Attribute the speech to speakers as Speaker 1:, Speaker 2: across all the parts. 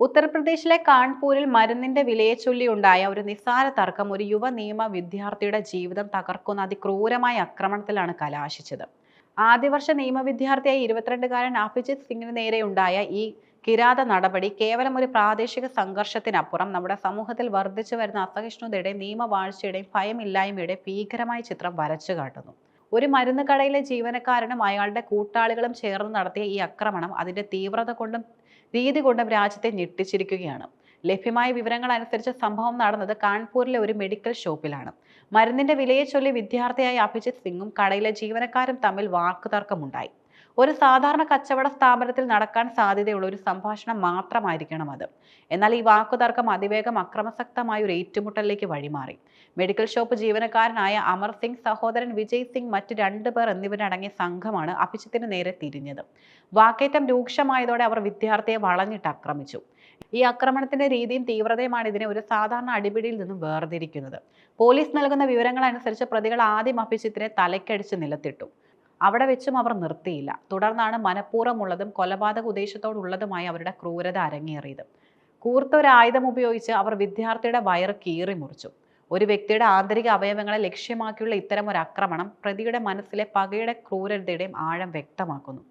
Speaker 1: ഉത്തർപ്രദേശിലെ കാൺപൂരിൽ മരുന്നിന്റെ വിലയെ ചൊല്ലിയുണ്ടായ ഒരു നിസ്സാര തർക്കം ഒരു യുവ നിയമ വിദ്യാർത്ഥിയുടെ ജീവിതം തകർക്കുന്ന അതിക്രൂരമായ ആക്രമണത്തിലാണ് കലാശിച്ചത്. ആദ്യവർഷ നിയമ വിദ്യാർത്ഥിയായ ഇരുപത്തിരണ്ടുകാരൻ അഭിജിത് സിംഗിന് നേരെയുണ്ടായ ഈ കിരാത നടപടി കേവലം ഒരു പ്രാദേശിക സംഘർഷത്തിനപ്പുറം നമ്മുടെ സമൂഹത്തിൽ വർദ്ധിച്ചു വരുന്ന അസഹിഷ്ണുതയുടെയും നിയമവാഴ്ചയുടെയും ഭയമില്ലായ്മയുടെ ഭീകരമായ ചിത്രം വരച്ചു കാട്ടുന്നു. ഒരു മരുന്ന് കടയിലെ ജീവനക്കാരനും അയാളുടെ കൂട്ടാളികളും ചേർന്ന് നടത്തിയ ഈ ആക്രമണം അതിന്റെ തീവ്രത കൊണ്ടും രീതി കൊണ്ടും രാജ്യത്തെ ഞെട്ടിച്ചിരിക്കുകയാണ്. ലഭ്യമായ വിവരങ്ങൾ അനുസരിച്ച് സംഭവം നടന്നത് കാൺപൂരിലെ ഒരു മെഡിക്കൽ ഷോപ്പിലാണ് മരുന്നിന്റെ വിലയെ ചൊല്ലി വിദ്യാർത്ഥിയായ അഭിജിത് സിംഗും കടയിലെ ജീവനക്കാരും തമ്മിൽ വാക്കുതർക്കമുണ്ടായി. ഒരു സാധാരണ കച്ചവട സ്ഥാപനത്തിൽ നടക്കാൻ സാധ്യതയുള്ള ഒരു സംഭാഷണം മാത്രമായിരിക്കണം അത്. എന്നാൽ ഈ വാക്കുതർക്കം അതിവേഗം അക്രമസക്തമായ ഒരു ഏറ്റുമുട്ടലിലേക്ക് വഴിമാറി. മെഡിക്കൽ ഷോപ്പ് ജീവനക്കാരനായ അമർ സിംഗ് സഹോദരൻ വിജയ് സിംഗ് മറ്റ് രണ്ടു പേർ എന്നിവരടങ്ങിയ സംഘമാണ് അഭിജിത്തിന് നേരെ തിരിഞ്ഞത്. വാക്കേറ്റം രൂക്ഷമായതോടെ അവർ വിദ്യാർത്ഥിയെ വളഞ്ഞിട്ട് ആക്രമിച്ചു. ഈ ആക്രമണത്തിന്റെ രീതിയും തീവ്രതയുമാണ് ഇതിനെ ഒരു സാധാരണ അടിപിടിയിൽ നിന്നും വേർതിരിക്കുന്നത്. പോലീസ് നൽകുന്ന വിവരങ്ങൾ അനുസരിച്ച് പ്രതികൾ ആദ്യം അഭിജിത്തിനെ തലയ്ക്കടിച്ച് നിലത്തിട്ടു. അവിടെ വെച്ചും അവർ നിർത്തിയില്ല. തുടർന്നാണ് മനഃപൂർവമുള്ളതും കൊലപാതക ഉദ്ദേശത്തോടുള്ളതുമായ അവരുടെ ക്രൂരത അരങ്ങേറിയത്. കൂർത്ത ഒരു ആയുധം ഉപയോഗിച്ച് അവർ വിദ്യാർത്ഥിയുടെ വയറ് കീറി മുറിച്ചു. ഒരു വ്യക്തിയുടെ ആന്തരിക അവയവങ്ങളെ ലക്ഷ്യമാക്കിയുള്ള ഇത്തരം ഒരു ആക്രമണം പ്രതിയുടെ മനസ്സിലെ പകയുടെ ക്രൂരതയുടെയും ആഴം വ്യക്തമാക്കുന്നു.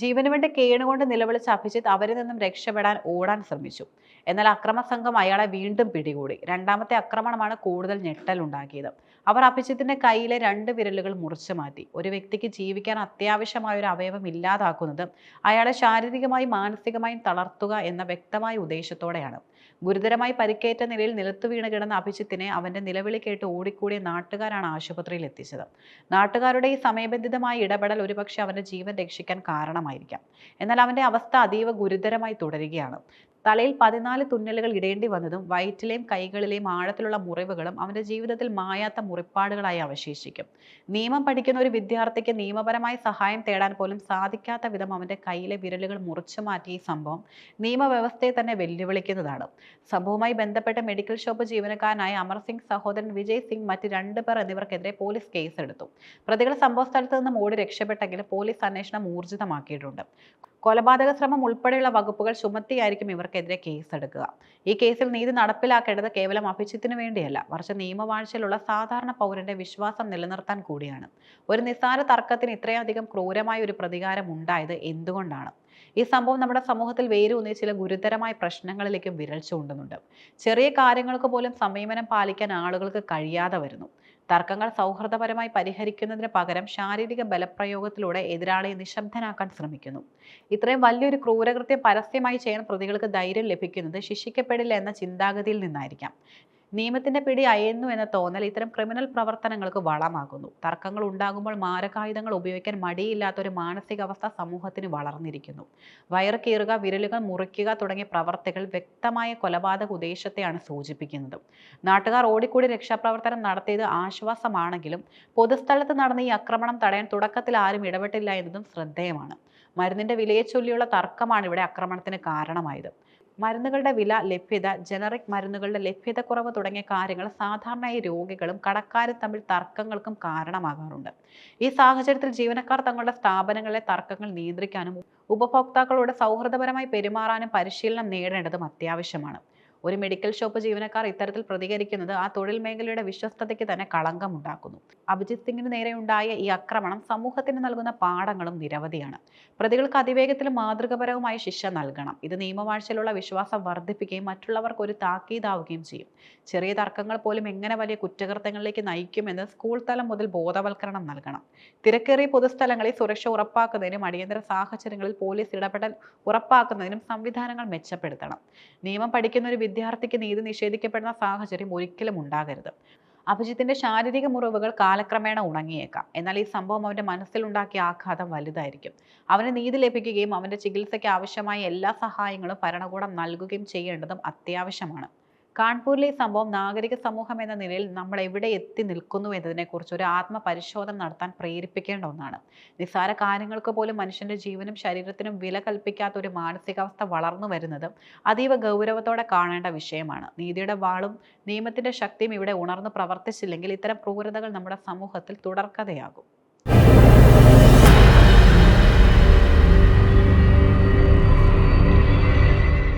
Speaker 1: ജീവന് വേണ്ടി കേണുകൊണ്ട് നിലവിളിച്ച അഭിജിത്ത് അവരിൽ നിന്നും രക്ഷപ്പെടാൻ ഓടാൻ ശ്രമിച്ചു. എന്നാൽ അക്രമ സംഘം അയാളെ വീണ്ടും പിടികൂടി. രണ്ടാമത്തെ ആക്രമണമാണ് കൂടുതൽ ഞെട്ടലുണ്ടാക്കിയത് അവർ അഭിജിത്തിന്റെ കയ്യിലെ രണ്ട് വിരലുകൾ മുറിച്ചു മാറ്റി. ഒരു വ്യക്തിക്ക് ജീവിക്കാൻ അത്യാവശ്യമായ ഒരു അവയവം ഇല്ലാതാക്കുന്നത് അയാളെ ശാരീരികമായും മാനസികമായും തളർത്തുക എന്ന വ്യക്തമായ ഉദ്ദേശത്തോടെയാണ്. ഗുരുതരമായി പരിക്കേറ്റ നിലയിൽ നിലത്തു വീണ് കിടന്ന അഭിജിത്തിനെ അവന്റെ നിലവിളി കേട്ട് ഓടിക്കൂടിയ നാട്ടുകാരാണ് ആശുപത്രിയിൽ എത്തിച്ചത്. നാട്ടുകാരുടെ ഈ സമയബന്ധിതമായ ഇടപെടൽ ഒരുപക്ഷെ അവന്റെ ജീവൻ രക്ഷിക്കാൻ കാരണമായിരിക്കാം. എന്നാൽ അവന്റെ അവസ്ഥ അതീവ ഗുരുതരമായി തുടരുകയാണ്. തലയിൽ പതിനാല് തുന്നലുകൾ ഇടേണ്ടി വന്നതും വയറ്റിലെയും കൈകളിലെയും ആഴത്തിലുള്ള മുറിവുകളും അവന്റെ ജീവിതത്തിൽ മായാത്ത മുറിപ്പാടുകളായി അവശേഷിക്കും. നിയമം പഠിക്കുന്ന ഒരു വിദ്യാർത്ഥിക്ക് നിയമപരമായ സഹായം തേടാൻ പോലും സാധിക്കാത്ത വിധം അവന്റെ കയ്യിലെ വിരലുകൾ മുറിച്ചു മാറ്റിയ ഈ സംഭവം നിയമവ്യവസ്ഥയെ തന്നെ വെല്ലുവിളിക്കുന്നതാണ്. സംഭവവുമായി ബന്ധപ്പെട്ട മെഡിക്കൽ ഷോപ്പ് ജീവനക്കാരനായ അമർ സിംഗ് സഹോദരൻ വിജയ് സിംഗ് മറ്റ് രണ്ട് പേർ എന്നിവർക്കെതിരെ പോലീസ് കേസെടുത്തു. പ്രതികൾ സംഭവ സ്ഥലത്ത് നിന്നും ഓടി രക്ഷപ്പെട്ടെങ്കിലും പോലീസ് അന്വേഷണം ഊർജിതമാക്കിയിട്ടുണ്ട്. കൊലപാതക ശ്രമം ഉൾപ്പെടെയുള്ള വകുപ്പുകൾ ചുമത്തിയായിരിക്കും ഇവർക്കെതിരെ കേസെടുക്കുക. ഈ കേസിൽ നീതി നടപ്പിലാക്കേണ്ടത് കേവലം അഭിജിത്തിന് വേണ്ടിയല്ല. മറിച്ച് നിയമവാഴ്ചയിലുള്ള സാധാരണ പൗരന്റെ വിശ്വാസം നിലനിർത്താൻ കൂടിയാണ്. ഒരു നിസ്സാര തർക്കത്തിന് ഇത്രയധികം ക്രൂരമായ ഒരു പ്രതികാരം ഉണ്ടായത് എന്തുകൊണ്ടാണ്? ഈ സംഭവം നമ്മുടെ സമൂഹത്തിൽ വേരൂന്നിയ ചില ഗുരുതരമായ പ്രശ്നങ്ങളിലേക്കും വിരൽ ചൂണ്ടുന്നുണ്ട്. ചെറിയ കാര്യങ്ങൾക്ക് പോലും സംയമനം പാലിക്കാൻ ആളുകൾക്ക് കഴിയാതെ വരുന്നു. തർക്കങ്ങൾ സൗഹൃദപരമായി പരിഹരിക്കുന്നതിന് പകരം ശാരീരിക ബലപ്രയോഗത്തിലൂടെ എതിരാളിയെ നിശബ്ദനാക്കാൻ ശ്രമിക്കുന്നു. ഇത്രയും വലിയൊരു ക്രൂരകൃത്യം പരസ്യമായി ചെയ്യാൻ പ്രതികൾക്ക് ധൈര്യം ലഭിക്കുന്നത് ശിക്ഷിക്കപ്പെടില്ല എന്ന ചിന്താഗതിയിൽ നിന്നായിരിക്കാം. നിയമത്തിന്റെ പിടി അയയുന്നു എന്ന തോന്നൽ ഇത്തരം ക്രിമിനൽ പ്രവർത്തനങ്ങൾക്ക് വളമാകുന്നു. തർക്കങ്ങൾ ഉണ്ടാകുമ്പോൾ മാരകായുധങ്ങൾ ഉപയോഗിക്കാൻ മടിയില്ലാത്ത ഒരു മാനസികാവസ്ഥ സമൂഹത്തിന് വളർന്നിരിക്കുന്നു. വയറ് കീറുക വിരലുകൾ മുറിക്കുക തുടങ്ങിയ പ്രവർത്തികൾ വ്യക്തമായ കൊലപാതക ഉദ്ദേശത്തെയാണ് സൂചിപ്പിക്കുന്നത്. നാട്ടുകാർ ഓടിക്കൂടി രക്ഷാപ്രവർത്തനം നടത്തിയത് ആശ്വാസമാണെങ്കിലും പൊതുസ്ഥലത്ത് നടന്ന ഈ ആക്രമണം തടയാൻ തുടക്കത്തിൽ ആരും ഇടപെട്ടില്ല എന്നതും ശ്രദ്ധേയമാണ്. മരുന്നിന്റെ വിലയെ ചൊല്ലിയുള്ള തർക്കമാണ് ഇവിടെ ആക്രമണത്തിന് കാരണമായത്. മരുന്നുകളുടെ വില ലഭ്യത ജനറിക് മരുന്നുകളുടെ ലഭ്യത കുറവ് തുടങ്ങിയ കാര്യങ്ങൾ സാധാരണയായി രോഗികളും കടക്കാരും തമ്മിൽ തർക്കങ്ങൾക്കും കാരണമാകാറുണ്ട്. ഈ സാഹചര്യത്തിൽ ജീവനക്കാർ തങ്ങളുടെ സ്ഥാപനങ്ങളിലെ തർക്കങ്ങൾ നിയന്ത്രിക്കാനും ഉപഭോക്താക്കളോട് സൗഹൃദപരമായി പെരുമാറാനും പരിശീലനം നേടേണ്ടതും അത്യാവശ്യമാണ്. ഒരു മെഡിക്കൽ ഷോപ്പ് ജീവനക്കാർ ഇത്തരത്തിൽ പ്രതികരിക്കുന്നത് ആ തൊഴിൽ മേഖലയുടെ വിശ്വസ്തതയ്ക്ക് തന്നെ കളങ്കമുണ്ടാക്കുന്നു. അഭിജിത് സിംഗിന് നേരെയുണ്ടായ ഈ ആക്രമണം സമൂഹത്തിന് നൽകുന്ന പാഠങ്ങളും നിരവധിയാണ്. പ്രതികൾക്ക് അതിവേഗത്തിലും മാതൃകപരവുമായ ശിക്ഷ നൽകണം. ഇത് നിയമവാഴ്ചയിലുള്ള വിശ്വാസം വർദ്ധിപ്പിക്കുകയും മറ്റുള്ളവർക്ക് ഒരു താക്കീതാവുകയും ചെയ്യും. ചെറിയ തർക്കങ്ങൾ പോലും എങ്ങനെ വലിയ കുറ്റകൃത്യങ്ങളിലേക്ക് നയിക്കുമെന്ന് സ്കൂൾ തലം മുതൽ ബോധവൽക്കരണം നൽകണം. തിരക്കേറിയ പൊതുസ്ഥലങ്ങളിൽ സുരക്ഷ ഉറപ്പാക്കുന്നതിനും അടിയന്തര സാഹചര്യങ്ങളിൽ പോലീസ് ഇടപെടൽ ഉറപ്പാക്കുന്നതിനും സംവിധാനങ്ങൾ മെച്ചപ്പെടുത്തണം. നിയമം പഠിക്കുന്ന ഒരു വിദ്യാർത്ഥിക്ക് നീതി നിഷേധിക്കപ്പെടുന്ന സാഹചര്യം ഒരിക്കലും ഉണ്ടാകരുത്. അഭിജിത്തിന്റെ ശാരീരിക മുറിവുകൾ കാലക്രമേണ ഉണങ്ങിയേക്കാം. എന്നാൽ ഈ സംഭവം അവന്റെ മനസ്സിലുണ്ടാക്കിയ ആഘാതം വലുതായിരിക്കും. അവന് നീതി ലഭിക്കുകയും അവന്റെ ചികിത്സയ്ക്ക് ആവശ്യമായ എല്ലാ സഹായങ്ങളും ഭരണകൂടം നൽകുകയും ചെയ്യേണ്ടതും അത്യാവശ്യമാണ്. കാൺപൂരിലെ സംഭവം നാഗരിക സമൂഹം എന്ന നിലയിൽ നമ്മൾ എവിടെ എത്തി നിൽക്കുന്നു എന്നതിനെക്കുറിച്ച് ഒരു ആത്മപരിശോധന നടത്താൻ പ്രേരിപ്പിക്കേണ്ട ഒന്നാണ്. നിസ്സാര കാര്യങ്ങൾക്ക് പോലും മനുഷ്യന്റെ ജീവനും ശരീരത്തിനും വില കൽപ്പിക്കാത്ത ഒരു മാനസികാവസ്ഥ വളർന്നു വരുന്നത് അതീവ ഗൗരവത്തോടെ കാണേണ്ട വിഷയമാണ്. നീതിയുടെ വാളും നിയമത്തിന്റെ ശക്തിയും ഇവിടെ ഉണർന്നു പ്രവർത്തിച്ചില്ലെങ്കിൽ ഇത്തരം ക്രൂരതകൾ നമ്മുടെ സമൂഹത്തിൽ തുടർക്കഥയാകും.